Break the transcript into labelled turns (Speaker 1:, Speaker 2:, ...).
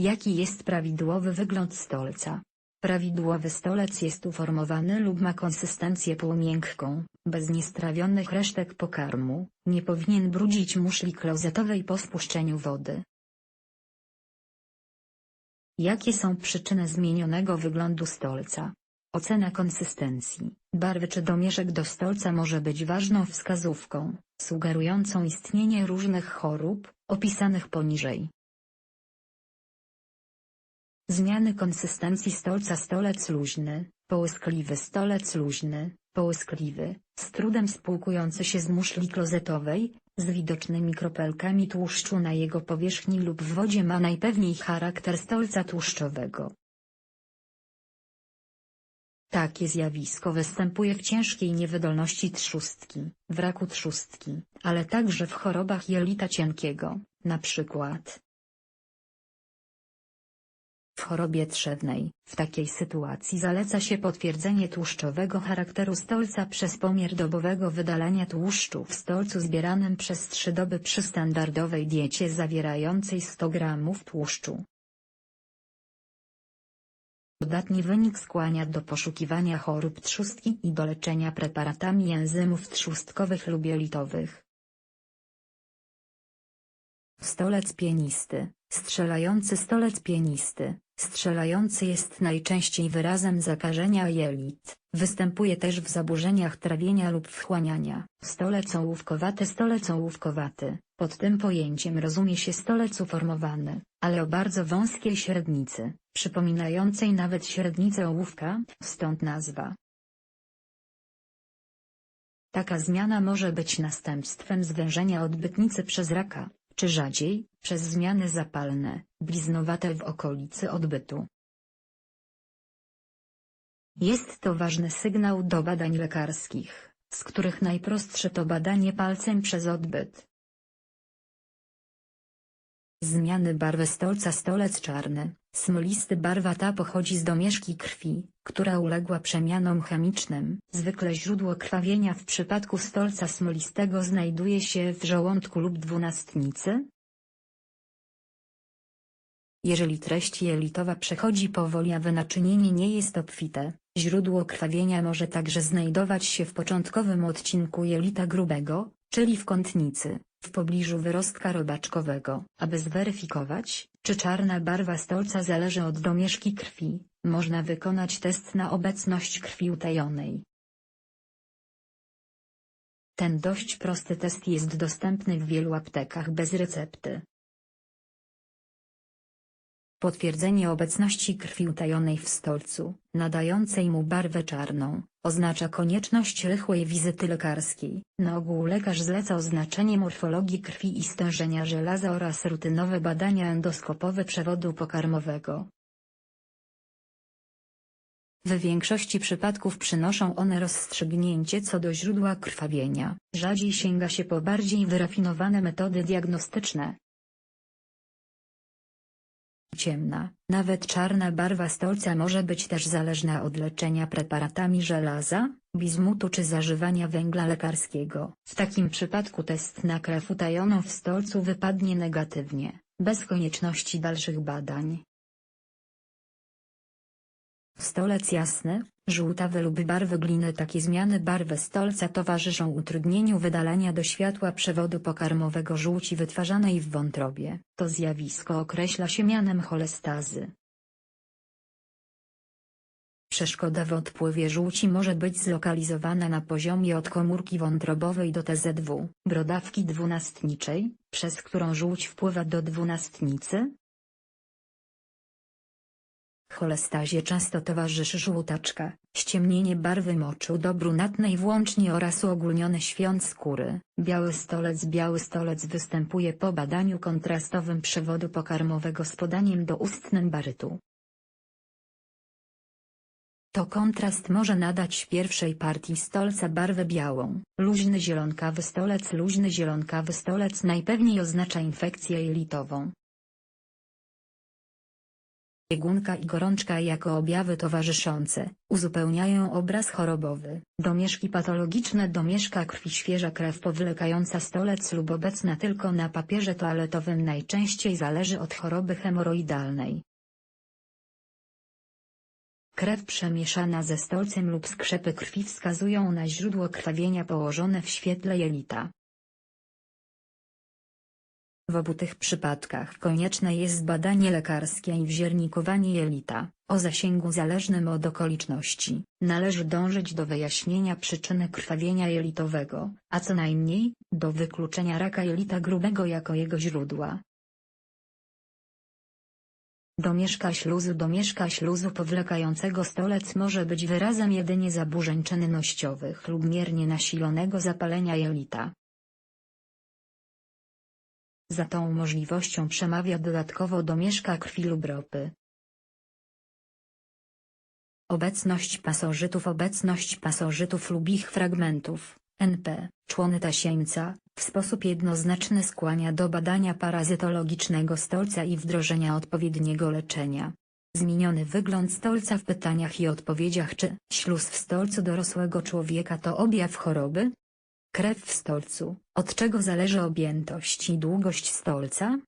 Speaker 1: Jaki jest prawidłowy wygląd stolca? Prawidłowy stolec jest uformowany lub ma konsystencję półmiękką, bez niestrawionych resztek pokarmu, nie powinien brudzić muszli klozetowej po spuszczeniu wody. Jakie są przyczyny zmienionego wyglądu stolca? Ocena konsystencji, barwy czy domieszek do stolca może być ważną wskazówką, sugerującą istnienie różnych chorób, opisanych poniżej. Zmiany konsystencji stolca Stolec luźny, połyskliwy Stolec luźny, połyskliwy, z trudem spłukujący się z muszli klozetowej, z widocznymi kropelkami tłuszczu na jego powierzchni lub w wodzie ma najpewniej charakter stolca tłuszczowego. Takie zjawisko występuje w ciężkiej niewydolności trzustki, w raku trzustki, ale także w chorobach jelita cienkiego, na przykład w chorobie trzewnej. W takiej sytuacji zaleca się potwierdzenie tłuszczowego charakteru stolca przez pomiar dobowego wydalania tłuszczu w stolcu zbieranym przez 3 doby przy standardowej diecie zawierającej 100 gramów tłuszczu. Dodatni wynik skłania do poszukiwania chorób trzustki i do leczenia preparatami enzymów trzustkowych lub jelitowych. Stolec pienisty, strzelający stolec pienisty, strzelający jest najczęściej wyrazem zakażenia jelit, występuje też w zaburzeniach trawienia lub wchłaniania. Stolec ołówkowaty Stolec ołówkowaty, pod tym pojęciem rozumie się stolec uformowany, ale o bardzo wąskiej średnicy, przypominającej nawet średnicę ołówka, stąd nazwa. Taka zmiana może być następstwem zwężenia odbytnicy przez raka, czy rzadziej, przez zmiany zapalne, bliznowate w okolicy odbytu. Jest to ważny sygnał do badań lekarskich, z których najprostsze to badanie palcem przez odbyt. Zmiany barwy stolca Stolec czarny, smolisty barwa ta pochodzi z domieszki krwi, która uległa przemianom chemicznym. Zwykle źródło krwawienia w przypadku stolca smolistego znajduje się w żołądku lub dwunastnicy. Jeżeli treść jelitowa przechodzi powoli a wynaczynienie nie jest obfite, źródło krwawienia może także znajdować się w początkowym odcinku jelita grubego, czyli w kątnicy w pobliżu wyrostka robaczkowego. Aby zweryfikować, czy czarna barwa stolca zależy od domieszki krwi, można wykonać test na obecność krwi utajonej. Ten dość prosty test jest dostępny w wielu aptekach bez recepty. Potwierdzenie obecności krwi utajonej w stolcu, nadającej mu barwę czarną, oznacza konieczność rychłej wizyty lekarskiej. Na ogół lekarz zleca oznaczenie morfologii krwi i stężenia żelaza oraz rutynowe badania endoskopowe przewodu pokarmowego. W większości przypadków przynoszą one rozstrzygnięcie co do źródła krwawienia. Rzadziej sięga się po bardziej wyrafinowane metody diagnostyczne, Ciemna, nawet czarna barwa stolca może być też zależna od leczenia preparatami żelaza, bizmutu czy zażywania węgla lekarskiego. W takim przypadku test na krew utajoną w stolcu wypadnie negatywnie, bez konieczności dalszych badań. Stolec jasny, żółtawy lub barwy gliny Takie zmiany barwy stolca towarzyszą utrudnieniu wydalania do światła przewodu pokarmowego żółci wytwarzanej w wątrobie. To zjawisko określa się mianem cholestazy. Przeszkoda w odpływie żółci może być zlokalizowana na poziomie od komórki wątrobowej do TZW, brodawki dwunastniczej, przez którą żółć wpływa do dwunastnicy, Cholestazie często towarzyszy żółtaczka, ściemnienie barwy moczu do brunatnej włącznie oraz uogólniony świąt skóry. Biały stolec Biały stolec występuje po badaniu kontrastowym przewodu pokarmowego z podaniem do ustnym barytu. To kontrast może nadać pierwszej partii stolca barwę białą. Luźny zielonkawy stolec Luźny zielonkawy stolec najpewniej oznacza infekcję jelitową. Biegunka i gorączka jako objawy towarzyszące, uzupełniają obraz chorobowy. Domieszki patologiczne Domieszka krwi świeża krew powlekająca stolec lub obecna tylko na papierze toaletowym najczęściej zależy od choroby hemoroidalnej. Krew przemieszana ze stolcem lub skrzepy krwi wskazują na źródło krwawienia położone w świetle jelita. W obu tych przypadkach konieczne jest badanie lekarskie i wziernikowanie jelita, o zasięgu zależnym od okoliczności. Należy dążyć do wyjaśnienia przyczyny krwawienia jelitowego, a co najmniej, do wykluczenia raka jelita grubego jako jego źródła. Domieszka śluzu Domieszka śluzu powlekającego stolec może być wyrazem jedynie zaburzeń czynnościowych lub miernie nasilonego zapalenia jelita. Za tą możliwością przemawia dodatkowo domieszka krwi lub ropy. Obecność pasożytów Obecność pasożytów lub ich fragmentów, NP, człony tasiemca, w sposób jednoznaczny skłania do badania parazytologicznego stolca i wdrożenia odpowiedniego leczenia. Zmieniony wygląd stolca w pytaniach i odpowiedziach czy śluz w stolcu dorosłego człowieka to objaw choroby? Krew w stolcu, od czego zależy objętość i długość stolca?